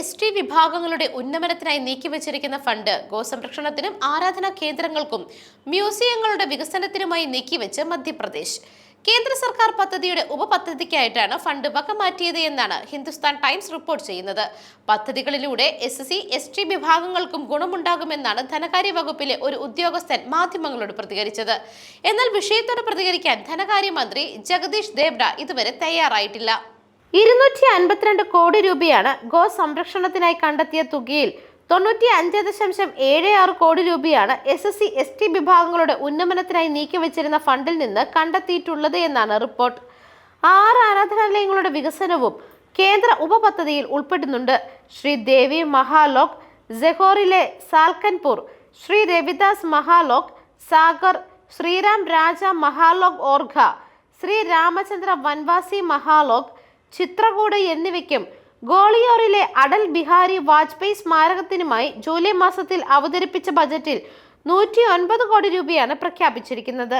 S T വിഭാഗങ്ങളുടെ ഉന്നമനത്തിനായി നീക്കിവച്ചിരിക്കുന്ന fund ഗോസംരക്ഷണത്തിനും ആരാധനാ കേന്ദ്രങ്ങൾക്കും മ്യൂസിയങ്ങളുടെ വികസനത്തിനുമായി നീക്കിവെച്ച് മധ്യപ്രദേശ്. കേന്ദ്ര സർക്കാർ പദ്ധതിയുടെ ഉപപദ്ധതിക്കായിട്ടാണ് ഫണ്ട് വകമാറ്റിയത് എന്നാണ് ഹിന്ദുസ്ഥാൻ ടൈംസ് റിപ്പോർട്ട് ചെയ്യുന്നത്. പദ്ധതികളിലൂടെ എസ് സി എസ് ടി വിഭാഗങ്ങൾക്കും ഗുണമുണ്ടാകുമെന്നാണ് ധനകാര്യ വകുപ്പിലെ ഒരു ഉദ്യോഗസ്ഥൻ മാധ്യമങ്ങളോട് പ്രതികരിച്ചത്. എന്നാൽ വിഷയത്തോട് പ്രതികരിക്കാൻ ധനകാര്യമന്ത്രി ജഗദീഷ് ദേബ്ഡ ഇതുവരെ തയ്യാറായിട്ടില്ല. ഇരുന്നൂറ്റി അൻപത്തിരണ്ട് കോടി രൂപയാണ് ഗോ സംരക്ഷണത്തിനായി കണ്ടെത്തിയ തുകയിൽ. തൊണ്ണൂറ്റി അഞ്ച് ദശാംശം ഏഴ് ആറ് കോടി രൂപയാണ് S S C S T വിഭാഗങ്ങളുടെ ഉന്നമനത്തിനായി നീക്കിവച്ചിരുന്ന ഫണ്ടിൽ നിന്ന് കണ്ടെത്തിയിട്ടുള്ളത് എന്നാണ് റിപ്പോർട്ട്. ആറ് ആരാധനാലയങ്ങളുടെ വികസനവും കേന്ദ്ര ഉപപദ്ധതിയിൽ ഉൾപ്പെടുന്നുണ്ട്. ശ്രീ ദേവി മഹാലോക് ജെഹോറിലെ സാൽക്കൻപൂർ ശ്രീ രവിദാസ് മഹാലോക് സാഗർ ശ്രീരാം രാജ മഹാലോക് ഓർഘ ശ്രീ രാമചന്ദ്ര വൻവാസി മഹാലോക് ചിത്രകൂട് എന്നിവയ്ക്കും ഗോളിയോറിലെ അടൽ ബിഹാരി വാജ്പേയി സ്മാരകത്തിനുമായി ജൂലൈ മാസത്തിൽ അവതരിപ്പിച്ച ബജറ്റിൽ നൂറ്റി ഒൻപത് കോടി രൂപയാണ് പ്രഖ്യാപിച്ചിരിക്കുന്നത്.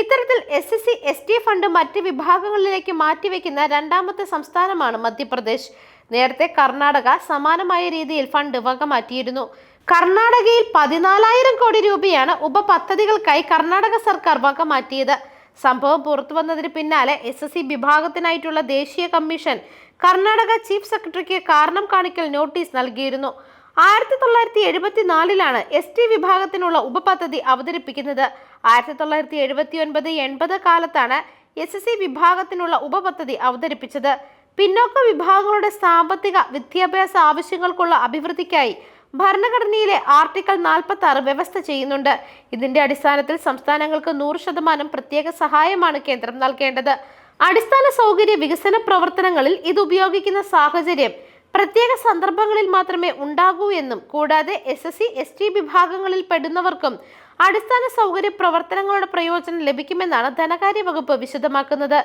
ഇത്തരത്തിൽ S S C S T fund മറ്റ് വിഭാഗങ്ങളിലേക്ക് മാറ്റിവെക്കുന്ന രണ്ടാമത്തെ സംസ്ഥാനമാണ് മധ്യപ്രദേശ്. നേരത്തെ കർണാടക സമാനമായ രീതിയിൽ ഫണ്ട് വകമാറ്റിയിരുന്നു. കർണാടകയിൽ പതിനാലായിരം കോടി രൂപയാണ് ഉപപദ്ധതികൾക്കായി കർണാടക സർക്കാർ വകമാറ്റിയത്. സംഭവം പുറത്തു വന്നതിന് പിന്നാലെ എസ് എസ് സി വിഭാഗത്തിനായിട്ടുള്ള ദേശീയ കമ്മീഷൻ കർണാടക ചീഫ് സെക്രട്ടറിക്ക് കാരണം കാണിക്കൽ നോട്ടീസ് നൽകിയിരുന്നു. ആയിരത്തി തൊള്ളായിരത്തി എഴുപത്തിനാലിലാണ് എസ് ടി വിഭാഗത്തിനുള്ള ഉപപദ്ധതി അവതരിപ്പിക്കുന്നത്. ആയിരത്തി തൊള്ളായിരത്തി എഴുപത്തി ഒൻപത് എൺപത് കാലത്താണ് എസ് എസ് സി വിഭാഗത്തിനുള്ള ഉപപദ്ധതി അവതരിപ്പിച്ചത്. പിന്നോക്ക വിഭാഗങ്ങളുടെ സാമ്പത്തിക വിദ്യാഭ്യാസ ആവശ്യങ്ങൾക്കുള്ള അഭിവൃദ്ധിക്കായി ഭരണഘടനയിലെ ആർട്ടിക്കിൾ നാൽപ്പത്തി ആറ് വ്യവസ്ഥ ചെയ്യുന്നുണ്ട്. ഇതിന്റെ അടിസ്ഥാനത്തിൽ സംസ്ഥാനങ്ങൾക്ക് നൂറ് ശതമാനം പ്രത്യേക സഹായമാണ് കേന്ദ്രം നൽകേണ്ടത്. അടിസ്ഥാന സൗകര്യ വികസന പ്രവർത്തനങ്ങളിൽ ഇത് ഉപയോഗിക്കുന്ന സാഹചര്യം പ്രത്യേക സന്ദർഭങ്ങളിൽ മാത്രമേ ഉണ്ടാകൂ എന്നും കൂടാതെ S S C S T വിഭാഗങ്ങളിൽ പെടുന്നവർക്കും അടിസ്ഥാന സൗകര്യ പ്രവർത്തനങ്ങളുടെ പ്രയോജനം ലഭിക്കുമെന്നാണ് ധനകാര്യ വകുപ്പ് വിശദമാക്കുന്നത്.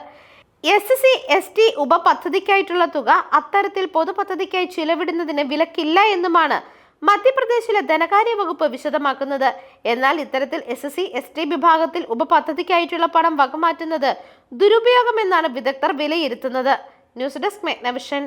എസ് സി എസ് ടി ഉപപദ്ധതിക്കായിട്ടുള്ള തുക അത്തരത്തിൽ പൊതുപദ്ധതിക്കായി ചിലവിടുന്നതിന് വിലക്കില്ല എന്നുമാണ് മധ്യപ്രദേശിലെ ധനകാര്യ വകുപ്പ് വിശദമാക്കുന്നത്. എന്നാൽ ഇത്തരത്തിൽ S S C S T വിഭാഗത്തിൽ ഉപപദ്ധതിക്കായിട്ടുള്ള പണം വകമാറ്റുന്നത് ദുരുപയോഗമെന്നാണ് വിദഗ്ധർ വിലയിരുത്തുന്നത്. News desk മെഗ്നവിഷൻ